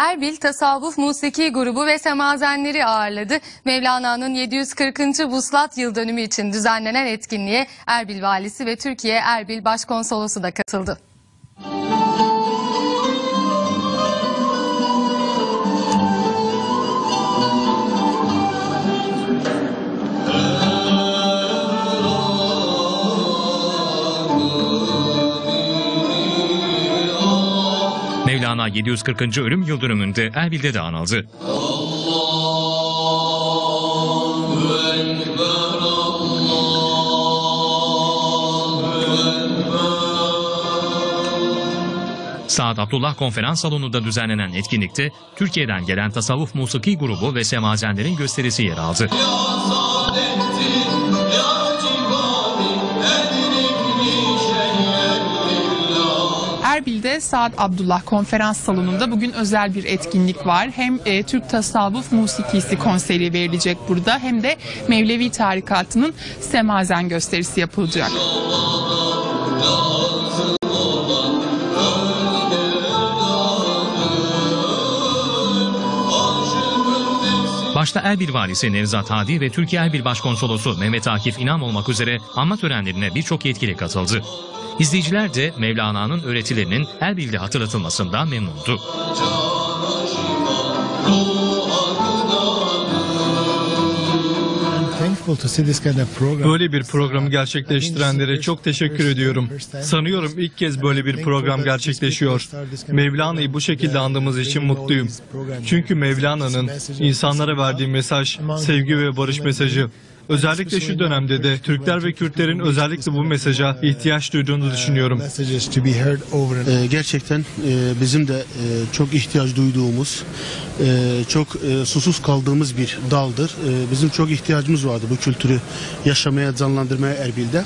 Erbil Tasavvuf Musiki Grubu ve Semazenleri ağırladı. Mevlana'nın 740. Vuslat yıl dönümü için düzenlenen etkinliğe Erbil Valisi ve Türkiye Erbil Başkonsolosu da katıldı. Mevlana 740. ölüm yıl dönümünde Erbil'de de anıldı. Saad Abdullah Konferans Salonu'nda düzenlenen etkinlikte Türkiye'den gelen tasavvuf musiki grubu ve semazenlerin gösterisi yer aldı. Erbil'de Saad Abdullah Konferans Salonu'nda bugün özel bir etkinlik var. Hem e, Türk Tasavvuf Musikisi konseri verilecek burada hem de Mevlevi Tarikatı'nın semazen gösterisi yapılacak. Başta Erbil Valisi Nevzat Hadi ve Türkiye Erbil Başkonsolosu Mehmet Akif İnan olmak üzere anma törenlerine birçok yetkili katıldı. İzleyiciler de Mevlana'nın öğretilerinin Erbil'de hatırlatılmasından memnundu. Böyle bir programı gerçekleştirenlere çok teşekkür ediyorum. Sanıyorum ilk kez böyle bir program gerçekleşiyor. Mevlana'yı bu şekilde andığımız için mutluyum. Çünkü Mevlana'nın insanlara verdiği mesaj sevgi ve barış mesajı. Özellikle şu dönemde de Türkler ve Kürtlerin özellikle bu mesaja ihtiyaç duyduğunu düşünüyorum. Ee, gerçekten e, bizim de e, çok ihtiyaç duyduğumuz, e, çok e, susuz kaldığımız bir daldır. E, bizim çok ihtiyacımız vardı bu kültürü yaşamaya, canlandırmaya Erbil'de.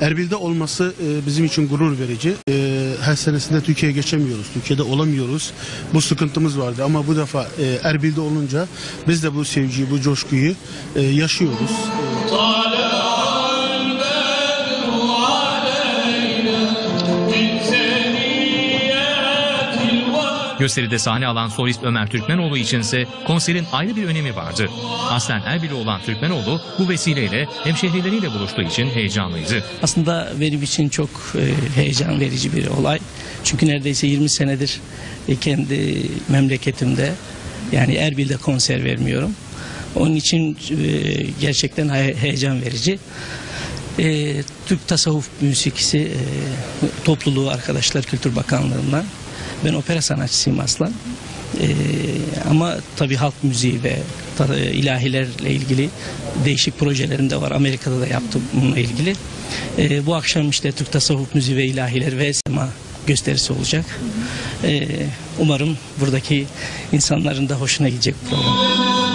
Erbil'de olması e, bizim için gurur verici. E, her senesinde Türkiye'ye geçemiyoruz, Türkiye'de olamıyoruz. Bu sıkıntımız vardı ama bu defa e, Erbil'de olunca biz de bu sevgiyi, bu coşkuyu e, yaşıyoruz. Gösteride sahne alan solist Ömer Türkmenoğlu içinse konserin ayrı bir önemi vardı. Aslen Erbil'i olan Türkmenoğlu bu vesileyle hemşehrileriyle buluştuğu için heyecanlıydı. Aslında benim için çok e, heyecan verici bir olay. Çünkü neredeyse 20 senedir e, kendi memleketimde yani Erbil'de konser vermiyorum. Onun için e, gerçekten he- heyecan verici. E, Türk Tasavvuf Müzikisi e, topluluğu arkadaşlar Kültür Bakanlığı'ndan. Ben opera sanatçısıyım aslan. E, ama tabii halk müziği ve ta- ilahilerle ilgili değişik projelerim de var. Amerika'da da yaptım bununla ilgili. E, bu akşam işte Türk Tasavvuf Müziği ve ilahiler ve sema gösterisi olacak. E, umarım buradaki insanların da hoşuna gidecek program.